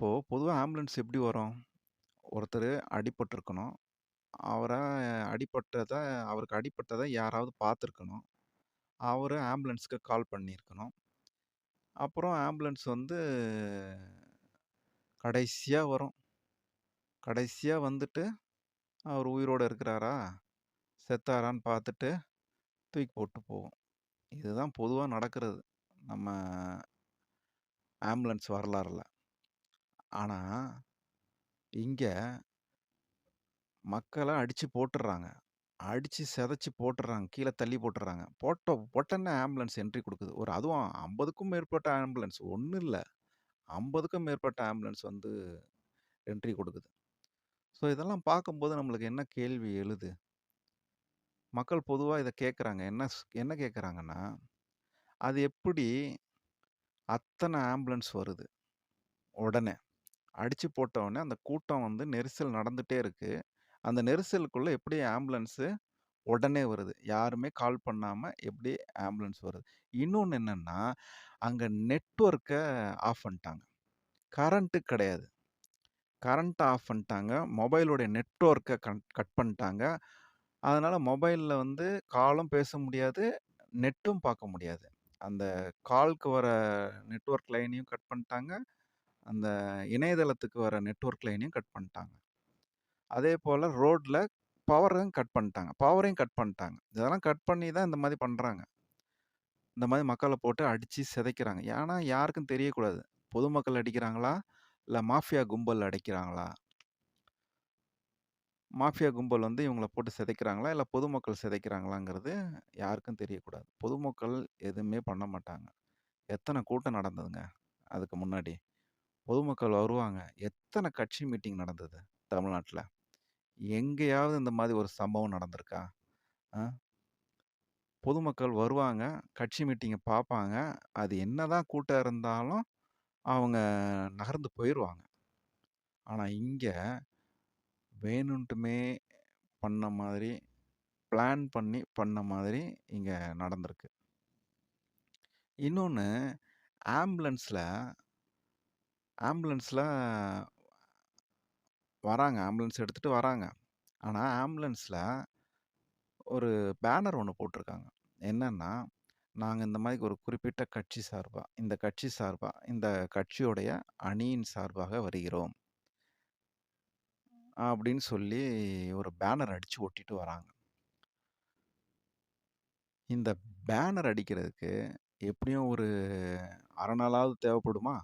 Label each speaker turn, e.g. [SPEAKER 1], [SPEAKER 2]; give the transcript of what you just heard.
[SPEAKER 1] இப்போது பொதுவாக ஆம்புலன்ஸ் எப்படி வரும்? ஒருத்தர் அடிபட்டிருக்கணும் அவரை அடிபட்டதை அவருக்கு அடிபட்டதை யாராவது பார்த்துருக்கணும். அவர் ஆம்புலன்ஸ்க்கு கால் பண்ணியிருக்கணும். அப்புறம் ஆம்புலன்ஸ் வந்து கடைசியாக வரும். கடைசியாக வந்துட்டு, அவர் உயிரோடு இருக்கிறாரா? செத்தாரான்னு பார்த்துட்டு, தூக்கி போட்டு போவோம் இதுதான் பொதுவாக நடக்கிறது. நம்ம ஆம்புலன்ஸ் வரலாறுல. ஆனா, இங்க மக்கள அடிச்சு போட்டுர்றாங்க. அடிச்சு சிதைச்சு போட்டுர்றாங்க. கீழ தள்ளி போட்டுர்றாங்க. போட்ட உடனே ஆம்புலன்ஸ் என்ட்ரி குடுக்குது. ஒரு அதுவும் 50க்கும் மேற்பட்ட ஆம்புலன்ஸ். 1 இல்ல. 50க்கும் மேற்பட்ட ஆம்புலன்ஸ் வந்து என்ட்ரி குடுக்குது. ஸோ இதெல்லாம் பார்க்கும்போது நம்மளுக்கு என்ன கேள்வி எழுது? மக்கள் பொதுவா இத கேட்குறாங்க. என்ன ஸ் என்ன கேட்குறாங்கன்னா, அது எப்படி அத்தன ஆம்புலன்ஸ் வருது? உடனே. அடித்து போட்ட உடனே அந்த கூட்டம் வந்து நெரிசல் நடந்துகிட்டே இருக்குது அந்த நெரிசலுக்குள்ளே எப்படி ஆம்புலன்ஸு உடனே வருது? யாருமே கால் பண்ணாமல் எப்படி ஆம்புலன்ஸ் வருது? இன்னொன்று என்னென்னா அங்கே நெட்ஒர்க்கை ஆஃப் பண்ணிட்டாங்க. கரண்ட்டு கிடையாது. கரண்ட் ஆஃப் பண்ணிட்டாங்க. மொபைலுடைய நெட்ஒர்க்கை கன் கட் பண்ணிட்டாங்க. அதனால் மொபைலில் வந்து காலும் பேச முடியாது, நெட்டும் பார்க்க முடியாது. அந்த கால்க்கு வர நெட்வொர்க் லைனையும் கட் பண்ணிட்டாங்க. அந்த இணையதளத்துக்கு வர நெட்ஒர்க் லைனையும் கட் பண்ணிட்டாங்க. அதே போல் ரோட்டில் பவரையும் கட் பண்ணிட்டாங்க. பவரையும் கட் பண்ணிட்டாங்க. இதெல்லாம் கட் பண்ணி தான் இந்த மாதிரி பண்ணுறாங்க இந்த மாதிரி மக்களை போட்டு அடித்து சிதைக்கிறாங்க. ஏன்னா யாருக்கும் தெரியக்கூடாது. பொதுமக்கள் அடிக்கிறாங்களா? இல்லை மாஃபியா கும்பல் அடிக்கிறாங்களா? மாஃபியா கும்பல் வந்து இவங்கள போட்டு சிதைக்கிறாங்களா? இல்லை பொதுமக்கள் சிதைக்கிறாங்களாங்கிறது யாருக்கும் தெரியக்கூடாது. பொதுமக்கள் எதுவுமே பண்ண மாட்டாங்க. எத்தனை கூட்டம் நடந்ததுங்க அதுக்கு முன்னாடி? பொதுமக்கள் வருவாங்க. எத்தனை கட்சி மீட்டிங் நடந்தது தமிழ்நாட்டில் எங்கேயாவது இந்த மாதிரி ஒரு சம்பவம் நடந்திருக்கா? பொதுமக்கள் வருவாங்க. கட்சி மீட்டிங்கை பார்ப்பாங்க. அது என்னதான் கூட்டம் இருந்தாலும், அவங்க நகர்ந்து போயிடுவாங்க ஆனால் இங்கே வேணுன்ட்டுமே பண்ண மாதிரி, பிளான் பண்ணி பண்ண மாதிரி இங்கே நடந்திருக்கு. இன்னொன்று ஆம்புலன்ஸில் ஆம்புலன்ஸ்லாம் வராங்க. ஆம்புலன்ஸ் எடுத்துட்டு வராங்க. ஆனா ஆம்புலன்ஸ்ல ஒரு பேனர் ஒண்ணு போட்டிருக்காங்க. என்னன்னா, நாங்க இந்த மாரி ஒரு குறிப்பிட்ட கட்சி சார்பா, இந்த கட்சி சார்பா, இந்த கட்சியுடைய அணியின் சார்பாக வருகிறோம். அப்படின்னு சொல்லி ஒரு பேனர் அடிச்சு ஒட்டிட்டு வராங்க. இந்த பேனர் அடிக்கிறதுக்கு எப்படியும் ஒரு 1/2 நாளாவது தேவைப்படுமா?